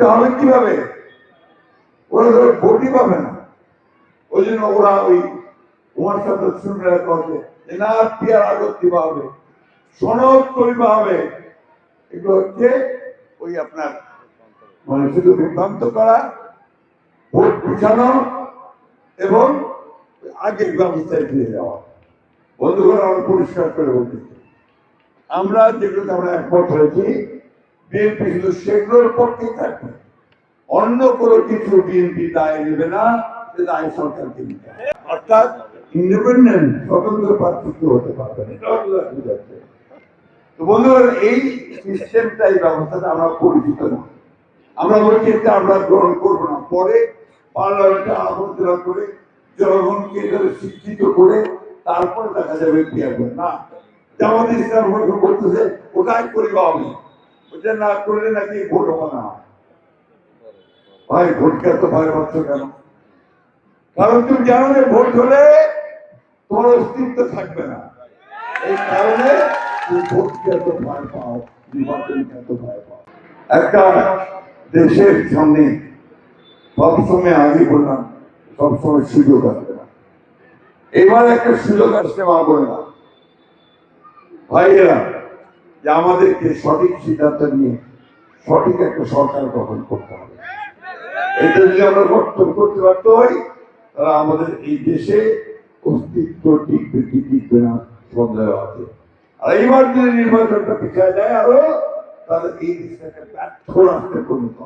করতে হবে কীভাবে? ওরা তো ভোটই পাবে না। ওই জন্য ওরা ওই তোমার সাথে শুনলে করবে। না, পিয়ার আগত দিবা হবে। সনদ করিবা হবে। এগুলো হচ্ছে ওই আপনার মানে শুধু বিভ্রান্ত করা, ভোট পিছানো এবং আগের ব্যবস্থায় ফিরে যাওয়া। বন্ধুগণ, আমরা পরিষ্কার করে বলতে আমরা যেগুলোতে আমরা একমত হয়েছি বিএনপি শুধু সেগুলোর পক্ষেই থাকবে। অন্য কোনো কিছু বিএনপি দায় নেবে না, সে দায় সরকারকে নিতে অর্থাৎ ইন্ডিপেন্ডেন্ট স্বতন্ত্র প্রার্থিত্ব হতে পারবে না। তো এই ব্যবস্থাটা আমরা পরিচিত না আমরা বলছি এটা আমরা গ্রহণ করব না। পরে পার্লামেন্টে আলোচনা করে জনগণকে শিক্ষিত করে তারপরে দেখা যাবে কি না যেমন ইসলাম বলতেছে ওটাই করিবা হবে ওটা না করলে নাকি ভোট হবে না। ভাই, ভোটকে এত ভয় পাচ্ছ কেন? কারণ তুমি জানো যে ভোট হলে তোমার অস্তিত্ব থাকবে না। এই কারণে তুমি ভোটকে এত ভয় পাও, নির্বাচনকে এত ভয় পাও। একটা দেশের সামনে সবসময় আগে বললাম সবসময় সুযোগ আসবে না। এবার একটা সুযোগ আসছে মা বলে না ভাইয়েরা যে আমাদেরকে সঠিক সিদ্ধান্ত নিয়ে সঠিক একটা সরকার গঠন করতে হবে। এটা যদি আমরা গঠন করতে পারতে হই তাহলে আমাদের এই দেশে অস্তিত্ব টিকবে কি টিকবে না সন্দেহ আছে। আর এইবার যদি নির্বাচনটা পিছিয়ে যায় আরও, তাহলে এই দেশটাকে ব্যর্থ রাষ্ট্রে পরিণত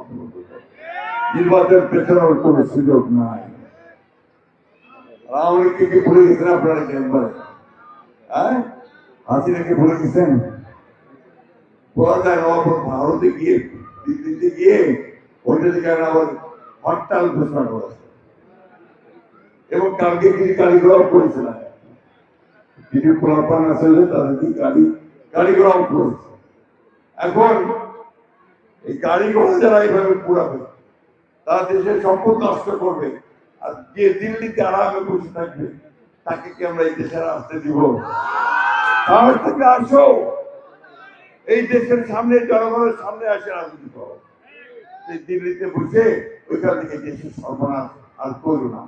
নির্বাচন পেছানোর কোনো সুযোগ নাই। রামকে কি ভুলে গেছেন আপনারা চেম্বারে? হ্যাঁ? হাসিনাকে ভুলে গেছেন? না ভারতে গিয়ে, দিল্লিতে গিয়ে ওইটা থেকে আবার হরতাল ঘোষণা করেছে। এবং কালকে কিছু কালীগ্রাম করেছিল কিছু পোলাপান আসলে তাদেরকে গাড়ি কালীগ্রাম করেছে। এখন এই ঘোড়া যারা এইভাবে পুরাবে, তারা দেশের সম্পদ নষ্ট করবে। আর যে দিল্লিতে আরামে বসে থাকবে, তাকে কি আমরা এই দেশের আসতে দিব? সাহস থেকে আসো। এই দেশের সামনে, জনগণের সামনে আসে রাজনীতি করো। দিল্লিতে বসে ওইখান থেকে দেশের সর্বনাশ আর করো না।